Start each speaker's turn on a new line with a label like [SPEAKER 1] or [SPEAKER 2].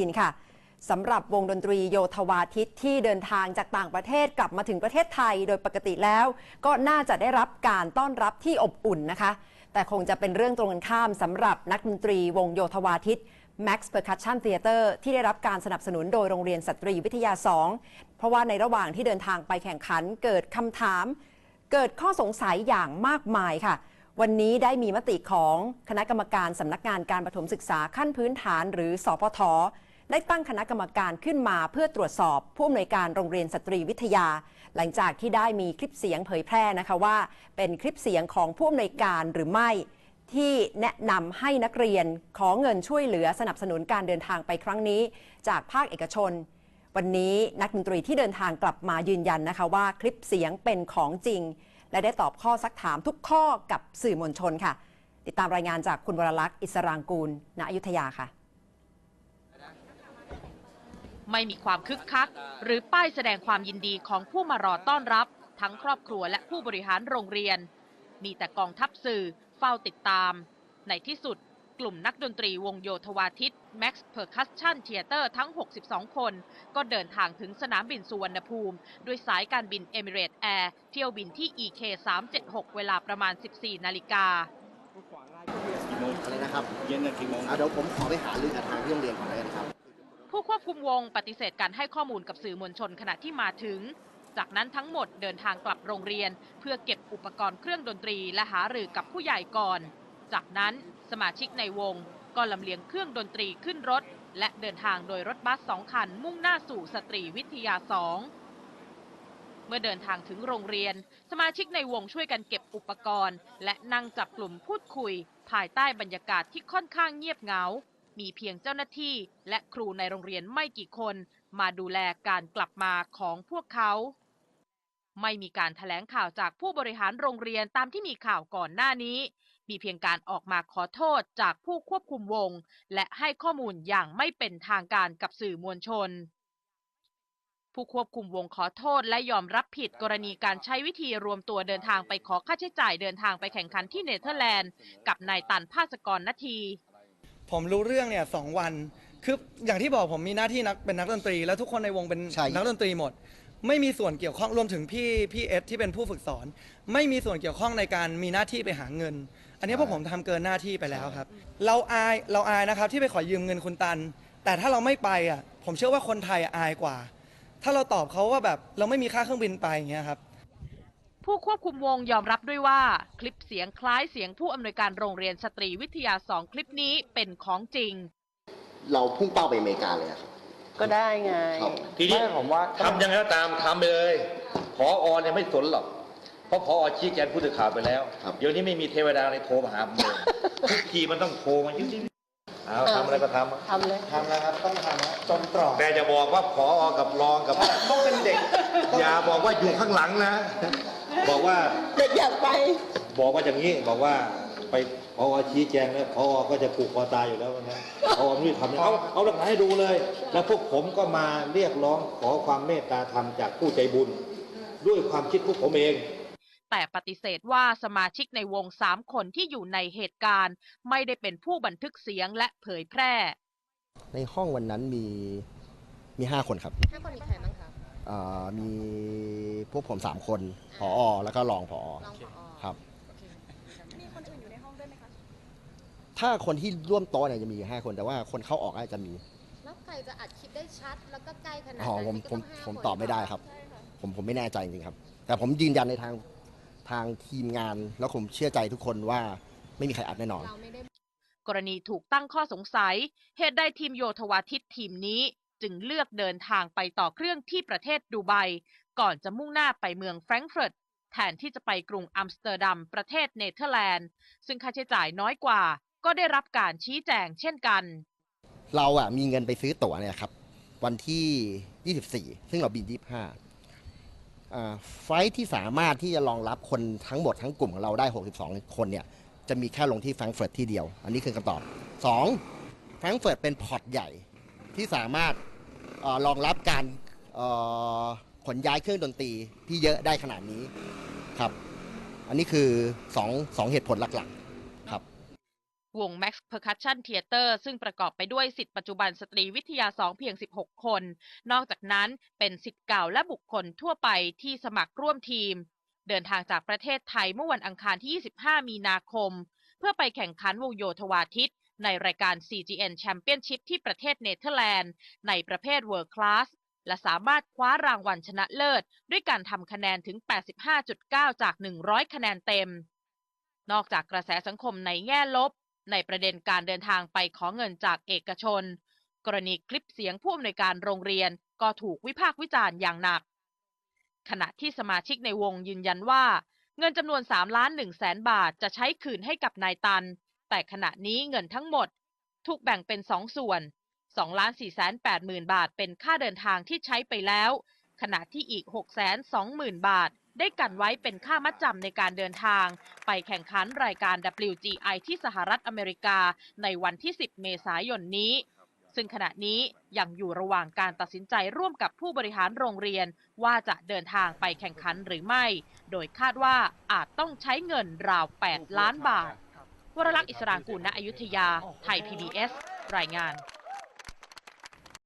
[SPEAKER 1] จีนค่ะสำหรับวงดนตรีโยธวาทิตที่เดินทางจากต่างประเทศกลับมาถึงประเทศไทยโดยปกติแล้ว ก็น่าจะได้รับการต้อนรับที่อบอุ่นนะคะ แต่คงจะเป็นเรื่องตรงกันข้ามสำหรับนักดนตรีวงโยธวาทิต Max Percussion Theater ที่ได้รับการสนับสนุนโดยโรงเรียนสตรีวิทยา 2 เพราะว่าในระหว่างที่เดินทางไปแข่งขันเกิดคำถาม เกิดข้อสงสัยอย่างมากมายค่ะวันนี้ได้มีมติของคณะกรรมการสำนักงานการประถมศึกษาขั้นพื้นฐานหรือสพท ได้ตั้งคณะกรรมการขึ้นมาเพื่อตรวจสอบผู้อำนวยการโรงเรียนสตรีวิทยา หลังจากที่ได้มีคลิปเสียงเผยแพร่นะคะว่า เป็นคลิปเสียงของผู้อำนวยการหรือไม่ที่แนะนำให้นักเรียนขอเงินช่วยเหลือสนับสนุนการเดินทางไปครั้งนี้ จากภาคเอกชน วันนี้นักดนตรีที่เดินทางกลับมายืนยันนะคะว่าคลิปเสียงเป็นของจริง และได้ตอบข้อซักถามทุกข้อกับสื่อมวลชนค่ะ ติดตามรายงานจากคุณวรลักษณ์อิสรางกูลณอยุธยาค่ะ
[SPEAKER 2] ไม่มีความคึกคัก หรือป้ายแสดงความยินดีของผู้มารอต้อนรับ ทั้งครอบครัวและผู้บริหารโรงเรียน มีแต่กองทัพสื่อเฝ้าติดตาม ในที่สุดกลุ่มนักดนตรีวงโยธวาทิต Max Percussion Theater ทั้ง 62 คน ก็เดินทางถึงสนามบินสุวรรณภูมิ ด้วยสายการบิน Emirates Air เที่ยวบินที่ EK 376 เวลาประมาณ 14 นาฬิกา
[SPEAKER 3] อะไรนะครับ
[SPEAKER 4] เย็นกี่โมง
[SPEAKER 3] อะเดี๋ยวผมขอไปหารือกับทางที่โรงเรียนก่อนแล้วกันครับ
[SPEAKER 2] ผู้ควบคุมวงปฏิเสธการให้ข้อมูลกับสื่อมวลชนขณะที่มาถึง จากนั้นทั้งหมดเดินทางกลับโรงเรียน เพื่อเก็บอุปกรณ์เครื่องดนตรีและหารือกับผู้ใหญ่ก่อน จากนั้นสมาชิกในวงก็ลำเลียงเครื่องดนตรีขึ้นรถ และเดินทางโดยรถบัสสองคันมุ่งหน้าสู่สตรีวิทยาสองเมื่อเดินทางถึงโรงเรียน สมาชิกในวงช่วยกันเก็บอุปกรณ์ และนั่งจับกลุ่มพูดคุย ภายใต้บรรยากาศที่ค่อนข้างเงียบเหงา มีเพียงเจ้าหน้าที่และครูในโรงเรียนไม่กี่คน มาดูแลการกลับมาของพวกเขา ไม่มีการแถลงข่าวจากผู้บริหารโรงเรียนตามที่มีข่าวก่อนหน้านี้ มีเพียงการออกมาขอโทษจากผู้ควบคุมวง และให้ข้อมูลอย่างไม่เป็นทางการกับสื่อมวลชนผู้ควบคุมวงขอโทษและยอมรับผิดกรณีการใช้วิธีรวมตัวเดินทางไปขอค่าใช้จ่ายเดินทางไปแข่งขันที่เนเธอร์แลนด์ กับนายตันภาสกรนาที
[SPEAKER 5] ผมรู้เรื่องเนี่ยสองวันคืออย่างที่บอกผมมีหน้าที่นักเป็นนักดนตรี แล้วทุกคนในวงเป็น
[SPEAKER 3] ใช่
[SPEAKER 5] นักดนตรีหมด ไม่มีส่วนเกี่ยวข้องรวมถึงพี่พี่เอสที่เป็นผู้ฝึกสอน ไม่มีส่วนเกี่ยวข้องในการมีหน้าที่ไปหาเงิน อันนี้พวกผมทำเกินหน้าที่ไปแล้วครับ เราอายเราอายนะครับที่ไปขอยืมเงินคุณตัน แต่ถ้าเราไม่ไปอะผมเชื่อว่าคนไทยอะอายกว่า ถ้าเราตอบเขาว่าแบบเราไม่มีค่าเครื่องบินไปอย่างเงี้ยครับ
[SPEAKER 2] ผู้ควบคุมวงยอมรับด้วยว่า คลิปเสียงคล้ายเสียงผู้อำนวยการโรงเรียนสตรีวิทยาสองคลิปนี้เป็นของจริง
[SPEAKER 3] เราพุ่งเป้าไปอเมริกาเลยอะครับ
[SPEAKER 6] ก็ได้ไง
[SPEAKER 3] ครับ
[SPEAKER 4] ทีนี้
[SPEAKER 6] ไม่ผมว่า
[SPEAKER 4] ทำยังไงก็ตามทำไปเลยพออเนี่ยไม่สนหรอก เพราะพอชี้แจงผู้สื่อข่าวไปแล้ว
[SPEAKER 3] ครับ
[SPEAKER 4] เดี๋ยวนี้ไม่มีเทวดาในโทรมาหาผมเลยทุกทีมันต้องโทรมายุ่งเอาทำอะไรก็ทำ
[SPEAKER 6] ทำเลย
[SPEAKER 5] ทำแล้วครับต้องทำแล้วจนตรอก
[SPEAKER 4] แต่จะบอกว่าพออกับรองกับ
[SPEAKER 5] ต้องเป็นเด็ก
[SPEAKER 4] อย่าบอกว่าอยู่ข้างหลังนะ บอกว่า
[SPEAKER 6] เด็กอยากไป
[SPEAKER 4] บอกว่าอย่างนี้บอกว่าไปพอชี้แจงแล้วพอก็จะผูกคอตายอยู่แล้วนะพอไม่รู้ทำเอาเอาหลักฐานให้ดูเลย แล้วพวกผมก็มาเรียกร้องขอความเมตตาธรรมจากผู้ใจบุญ ด้วยความคิดพวกผมเอง
[SPEAKER 2] แต่ปฏิเสธว่าสมาชิกในวงสามคนที่อยู่ในเหตุการณ์ ไม่ได้เป็นผู้บันทึกเสียงและเผยแพร่
[SPEAKER 3] ในห้องวันนั้นมีมีห้าคนครับ
[SPEAKER 7] ห้าคนมีใครบ้างคะ
[SPEAKER 3] อ่ามีพวกผมสามคนผอแล้วก็รองผอ
[SPEAKER 7] รองผอ
[SPEAKER 3] ครับ
[SPEAKER 7] มีคนอื่นอยู่ในห้องด้วยไหมคะ
[SPEAKER 3] ถ้าคนที่ร่วมโต๊ะเนี่ยจะมีห้าคนแต่ว่าคนเข้าออกอาจจะมี
[SPEAKER 7] แล้วใครจะอัดคลิปได้ชัดแล้วก็ใกล้ขนาด
[SPEAKER 3] อ๋อ
[SPEAKER 7] นั้น
[SPEAKER 3] ผม
[SPEAKER 7] ก็
[SPEAKER 3] ผม
[SPEAKER 7] ห้า
[SPEAKER 3] ผม
[SPEAKER 7] คน
[SPEAKER 3] ตอบไม่ได้ครับ
[SPEAKER 7] ใช่ค่ะ
[SPEAKER 3] ผมผมไม่แน่ใจจริงๆครับ แต่ผมยืนยันในทางทางทีมงาน แล้วผมเชื่อใจทุกคนว่าไม่มีใครอัดแน่นอน
[SPEAKER 7] เราไม่ได้
[SPEAKER 2] กรณีถูกตั้งข้อสงสัย เหตุใดทีมโยธวาทิตทีมนี้ จึงเลือกเดินทางไปต่อเครื่องที่ประเทศดูไบ ก่อนจะมุ่งหน้าไปเมืองแฟรงก์เฟิร์ตแทนที่จะไปกรุงอัมสเตอร์ดัมประเทศเนเธอร์แลนด์ ซึ่งค่าใช้จ่ายน้อยกว่า ก็ได้รับการชี้แจงเช่นกัน
[SPEAKER 3] เราอะมีเงินไปซื้อตั๋วเนี่ยครับ วันที่ 24 ซึ่งเราบิน 25อ่าไฟที่สามารถที่จะรองรับคนทั้งหมดทั้งกลุ่มของเราได้ 62 คนเนี่ยจะมีแค่ลงที่แฟรงก์เฟิร์ตที่เดียว อันนี้คือคำตอบ 2. แฟรงก์เฟิร์ตเป็นพอร์ตใหญ่ที่สามารถ ออรองรับการออขนย้ายเครื่องดนตรีที่เยอะได้ขนาดนี้ครับ อันนี้คือ2งเหตุผลหลักๆ
[SPEAKER 2] วง Max Percussion Theater ซึ่งประกอบไปด้วยสิทธิปัจจุบันสตรีวิทยา 2 เพียง 16 คน นอกจากนั้นเป็นสิทธิ์เก่าและบุคคลทั่วไปที่สมัครร่วมทีม เดินทางจากประเทศไทยเมื่อวันอังคารที่ 25 มีนาคม เพื่อไปแข่งขันวงโยธวาทิต ในรายการ CGN Championship ที่ประเทศเนเธอร์แลนด์ ในประเภท World Class และสามารถคว้ารางวัลชนะเลิศ ด้วยการทำคะแนนถึง 85.9 จาก 100 คะแนนเต็ม นอกจากกระแสสังคมในแง่ลบ ในประเด็นการเดินทางไปขอเงินจากเอกชน กรณีคลิปเสียงผู้อำนวยการโรงเรียนก็ถูกวิพากษ์วิจารณ์อย่างหนัก ขณะที่สมาชิกในวงยืนยันว่า เงินจำนวน 3 ล้าน1แสนบาทจะใช้คืนให้กับนายตัน แต่ขณะนี้เงินทั้งหมด ถูกแบ่งเป็น 2 ส่วน 2 ล้าน4แสน8หมื่นบาทเป็นค่าเดินทางที่ใช้ไปแล้ว ขณะที่อีก6แสน2หมื่นบาท ได้กันไว้เป็นค่ามัดจำในการเดินทาง ไปแข่งขันรายการ WGI ที่สหรัฐอเมริกาในวันที่ 10 เมษายนนี้ ซึ่งขณะนี้ยังอยู่ระหว่างการตัดสินใจร่วมกับผู้บริหารโรงเรียนว่าจะเดินทางไปแข่งขันหรือไม่ โดยคาดว่าอาจต้องใช้เงินราว 8 ล้านบาท วรลักษณ์อิสรางกูลณอยุธยา ไทย PBS รายงาน